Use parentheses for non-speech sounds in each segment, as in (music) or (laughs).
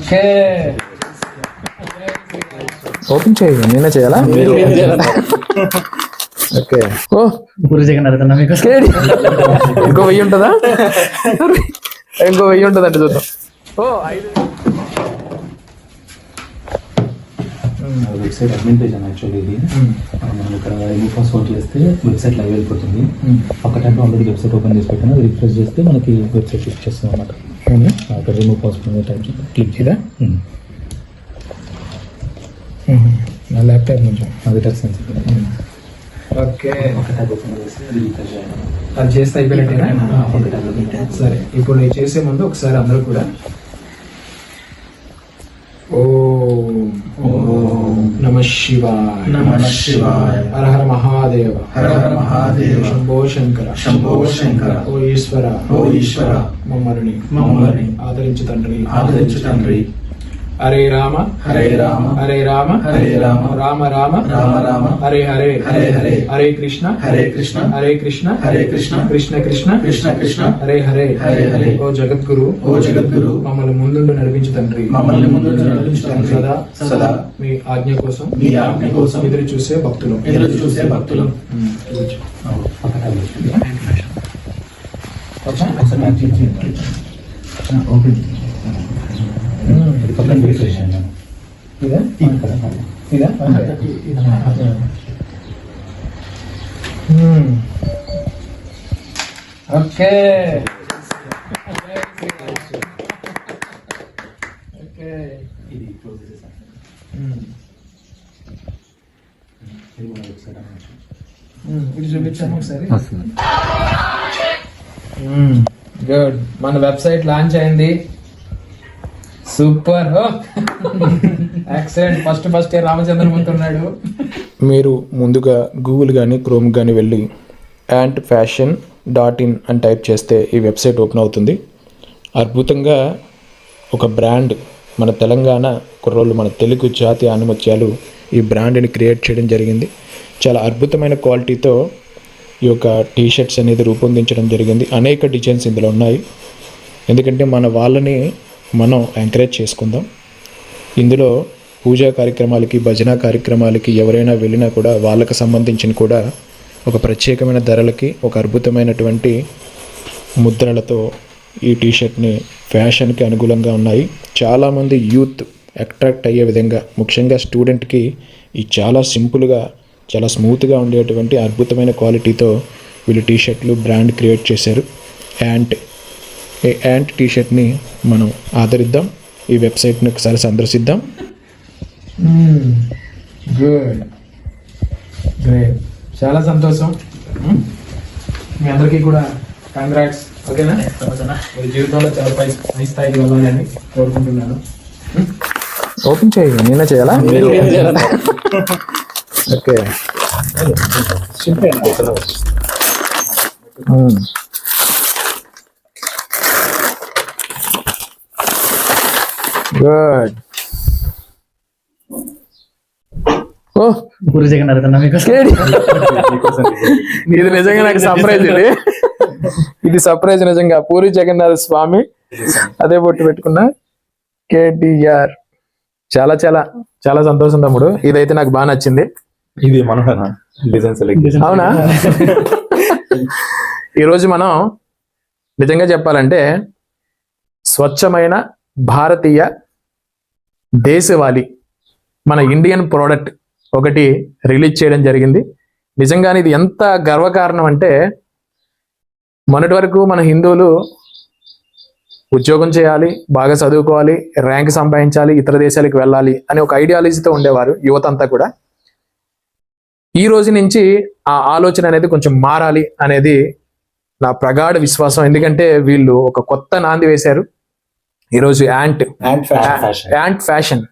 Okay. Open చేయండి నేనే చేయాలా? ఓకే. ఓ. జగన్నాథ్ అన్న మీకు ఇంకో వెయ్యి ఉంటుందా? ఇంకో వెయ్యి ఉంటుంది అంటే చూద్దాం. ఓ ఐదు. వెబ్సైట్ అని యాక్చువల్లీ ఇది మనం ఇక్కడ చేస్తే వెబ్సైట్ లైవ్ వెళ్ళిపోతుంది ఒక టైం ఆల్రెడీ వెబ్సైట్ ఓపెన్ చేసి పెట్టాను రిఫ్రెష్ చేస్తే మనకి వెబ్సైట్ క్లిక్ చేస్తాం అనమాట అక్కడ రిమూవ్ పాస్వర్డ్ టైప్ క్లిక్ ఇదా నా ల్యాప్టాప్ నుంచి. అది టచ్ సెన్సిటివ్ ఓకే. అది చేస్తే అయిపోయినట్టేనా? సరే. ఇప్పుడు నేను చేసే ముందు ఒకసారి అందరూ కూడా ఓం నమ శివాయ నమః శివాయ. హర హర మహాదేవ హర హర మహాదేవ. శంభో శంకర శంభో శంకర. ఓ ఈశ్వర ఓ ఈశ్వర. మమ్మల్ని మమ్మల్ని ఆదరించు తండ్రి ఆదరించు తండ్రి హరే రామ హరే రామ హరే రామ హరే రామ రామ రామ రామ రామ హరే హరే హరే హరే హరే కృష్ణ హరే కృష్ణ హరే కృష్ణ హరే కృష్ణ కృష్ణ కృష్ణ కృష్ణ కృష్ణ హరే హరే హరే హరే. ఓ జగద్గురు ఓ జగద్గురు మమ్మల్ని ముందుండి నడిపించు తండ్రి. మమ్మల్ని ముందుండి నడిపించు తండ్రి. సదా సదా మీ ఆజ్ఞ కోసం మీ ఆజ్ఞ కోసం ఎదురు చూసే భక్తులు. ఎదురు చూసే భక్తులు. ఉమ్, కూర్చో. ఒక ట్యాబ్ ఒకసారి యాక్టివ్ చేయండి ఉమ్, ఇది పక్కన చేయండి ఇదా? ఇదా. ఓకే. ఇది క్లోజ్. ఇది చూపించాము ఒకసారి గుడ్. మన వెబ్సైట్ లాంచ్ అయింది. Super. Excellent first first Ramachandramurthy ఉన్నాడు. మీరు ముందుగా గూగుల్ కానీ క్రోమ్ కానీ వెళ్ళి యాంట్ ఫ్యాషన్ డాట్ ఇన్ అని టైప్ చేస్తే ఈ వెబ్సైట్ ఓపెన్ అవుతుంది. అద్భుతంగా ఒక బ్రాండ్ మన తెలంగాణ కుర్రోళ్ళు మన తెలుగు జాతి ఆనుమత్యాలు ఈ బ్రాండ్ని క్రియేట్ చేయడం జరిగింది. చాలా అద్భుతమైన క్వాలిటీతో ఈ యొక్క టీషర్ట్స్ అనేది రూపొందించడం జరిగింది. అనేక డిజైన్స్ ఇందులో ఉన్నాయి. ఎందుకంటే మన వాళ్ళని మనం ఎంకరేజ్ చేసుకుందాం. ఇందులో పూజా కార్యక్రమాలకి భజన కార్యక్రమాలకి ఎవరైనా వెళ్ళినా కూడా వాళ్ళకి సంబంధించిన కూడా ఒక ప్రత్యేకమైన ధరలకి ఒక అద్భుతమైనటువంటి ముద్రలతో ఈ టీషర్ట్ని ఫ్యాషన్కి అనుగుణంగా ఉన్నాయి. చాలామంది యూత్ అట్రాక్ట్ అయ్యే విధంగా ముఖ్యంగా స్టూడెంట్కి ఈ చాలా సింపుల్గా చాలా స్మూత్గా ఉండేటువంటి అద్భుతమైన క్వాలిటీతో వీళ్ళు టీషర్ట్లు బ్రాండ్ క్రియేట్ చేశారు. యాంట్ ఈ యాంట్ టీషర్ట్ని మనం ఆదరిద్దాం. ఈ వెబ్సైట్ని ఒకసారి సందర్శిద్దాం. గుడ్ గ్రేట్ చాలా సంతోషం. Hmm? మీ అందరికీ కూడా కంగ్రాట్స్ ఓకేనా? మీ జీవితంలో చాలా పై పై స్థాయికి వెళ్ళాలని కోరుకుంటున్నాను. ఓపెన్ చేయండి నేనే చేయాలా? ఓకే. గుడ్ ఓ (laughs) ఇది నిజంగా నాకు సర్ప్రైజ్ ఇది ఇది సర్ప్రైజ్ నిజంగా. పూరి జగన్నాథ స్వామి అదే బొట్టు పెట్టుకున్నా కేటీఆర్. చాలా చాలా చాలా సంతోషం తమ్ముడు. ఇదైతే నాకు బాగా నచ్చింది. ఇది మనోహర డిజైన్ సెలెక్ట్ అవునా? (laughs) ఈరోజు మనం నిజంగా చెప్పాలంటే స్వచ్ఛమైన భారతీయ దేశవాళీ మన ఇండియన్ ప్రోడక్ట్ ఒకటి రిలీజ్ చేయడం జరిగింది. నిజంగానే ఇది ఎంత గర్వకారణం అంటే మొన్నటి వరకు మన హిందువులు ఉద్యోగం చేయాలి బాగా చదువుకోవాలి ర్యాంక్ సంపాదించాలి ఇతర దేశాలకు వెళ్ళాలి అని ఒక ఐడియాలజీతో ఉండేవారు యువత అంతా కూడా. ఈ రోజు నుంచి ఆ ఆలోచన అనేది కొంచెం మారాలి అనేది నా ప్రగాఢ విశ్వాసం. ఎందుకంటే వీళ్ళు ఒక కొత్త నాంది వేశారు. ఈరోజు ant ant fashion.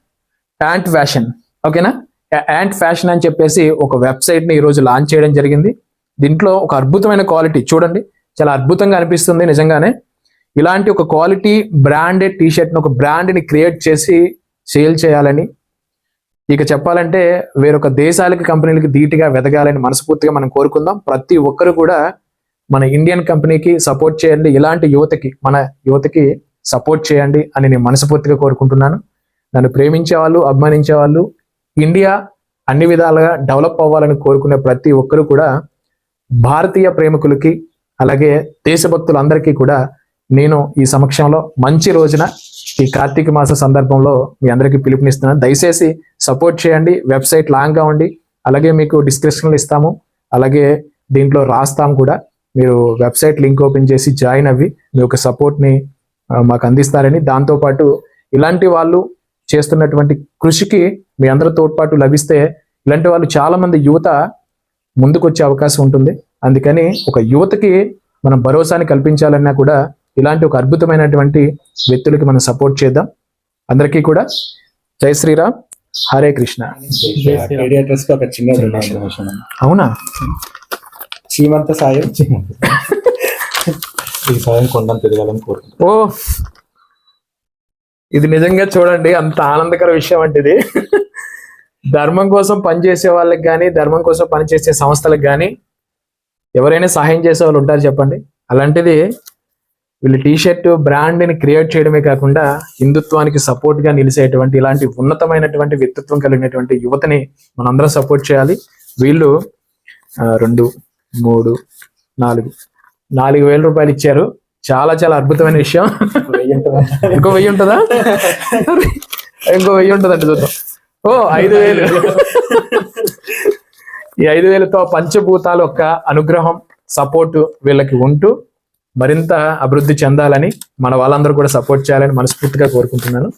Ant fashion. ఓకేనా? యాంట్ ఫ్యాషన్ అని చెప్పేసి ఒక వెబ్సైట్ని ఈరోజు లాంచ్ చేయడం జరిగింది. దీంట్లో ఒక అద్భుతమైన క్వాలిటీ చూడండి. చాలా అద్భుతంగా అనిపిస్తుంది నిజంగానే. ఇలాంటి ఒక క్వాలిటీ బ్రాండెడ్ టీ షర్ట్ ఒక బ్రాండ్ని క్రియేట్ చేసి సేల్ చేయాలని. ఇక చెప్పాలంటే వేరొక దేశాలకి కంపెనీలకి ధీటుగా వెదగాలని మనస్ఫూర్తిగా మనం కోరుకుందాం. ప్రతి ఒక్కరు కూడా మన ఇండియన్ కంపెనీకి సపోర్ట్ చేయండి. ఇలాంటి యువతకి మన యువతకి సపోర్ట్ చేయండి అని నేను మనస్ఫూర్తిగా కోరుకుంటున్నాను. నన్ను ప్రేమించే వాళ్ళు అభిమానించే వాళ్ళు ఇండియా అన్ని విధాలుగా డెవలప్ అవ్వాలని కోరుకునే ప్రతి ఒక్కరు కూడా భారతీయ ప్రేమికులకి అలాగే దేశభక్తులందరికీ కూడా నేను ఈ సమక్షంలో మంచి రోజున ఈ కార్తీక మాస సందర్భంలో మీ అందరికీ పిలుపునిస్తున్నాను. దయచేసి సపోర్ట్ చేయండి వెబ్సైట్ లాంగ్గా ఉండి అలాగే మీకు డిస్క్రిప్షన్లు ఇస్తాము. అలాగే దీంట్లో రాస్తాం కూడా. మీరు వెబ్సైట్ లింక్ ఓపెన్ చేసి జాయిన్ అవ్వి మీ యొక్క సపోర్ట్ని మాకు అందిస్తారని దాంతోపాటు ఇలాంటి వాళ్ళు చేస్తున్నటువంటి కృషికి మీ అందరి తోడ్పాటు లభిస్తే ఇలాంటి వాళ్ళు చాలా మంది యువత ముందుకు వచ్చే అవకాశం ఉంటుంది. అందుకని ఒక యువతకి మనం భరోసాని కల్పించాలన్నా కూడా ఇలాంటి ఒక అద్భుతమైనటువంటి వ్యక్తులకి మనం సపోర్ట్ చేద్దాం. అందరికీ కూడా జై శ్రీరామ్ హరే కృష్ణ. అవునా? చీమంత సాయం. (laughs) ఈ సాయం కొండను తిరగాలని కోరుకుంటున్నాను. ఓ ఇది నిజంగా చూడండి అంత ఆనందకర విషయం అంటే ఇది. ధర్మం కోసం పనిచేసే వాళ్ళకి కానీ ధర్మం కోసం పనిచేసే సంస్థలకు కానీ ఎవరైనా సహాయం చేసే వాళ్ళు ఉంటారు చెప్పండి. అలాంటిది వీళ్ళు టీ షర్ట్ బ్రాండ్ని క్రియేట్ చేయడమే కాకుండా హిందుత్వానికి సపోర్ట్గా నిలిచేటువంటి ఇలాంటి ఉన్నతమైనటువంటి వ్యక్తిత్వం కలిగినటువంటి యువతని మనందరం సపోర్ట్ చేయాలి. వీళ్ళు రెండు మూడు నాలుగు నాలుగు వేల రూపాయలు ఇచ్చారు. చాలా చాలా అద్భుతమైన విషయం. ఇంకో వెయ్యి ఉంటుందా? ఇంకో వెయ్యి ఉంటుందండి చూద్దాం. ఓ ఐదు వేలు. ఈ ఐదు వేలతో పంచభూతాల యొక్క అనుగ్రహం సపోర్ట్ వీళ్ళకి ఉంటూ మరింత అభివృద్ధి చెందాలని మన వాళ్ళందరూ కూడా సపోర్ట్ చేయాలని మనస్ఫూర్తిగా కోరుకుంటున్నాను.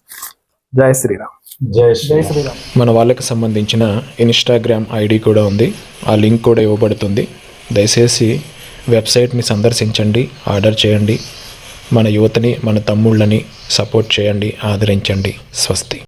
జై శ్రీరామ్. జై శ్రీరామ్. మన వాళ్ళకి సంబంధించిన ఇన్స్టాగ్రామ్ ఐడి కూడా ఉంది. ఆ లింక్ కూడా ఇవ్వబడుతుంది. దయచేసి వెబ్సైట్ని సందర్శించండి ఆర్డర్ చేయండి. మన యువతని మన తమ్ముళ్ళని సపోర్ట్ చేయండి ఆదరించండి. స్వస్తి.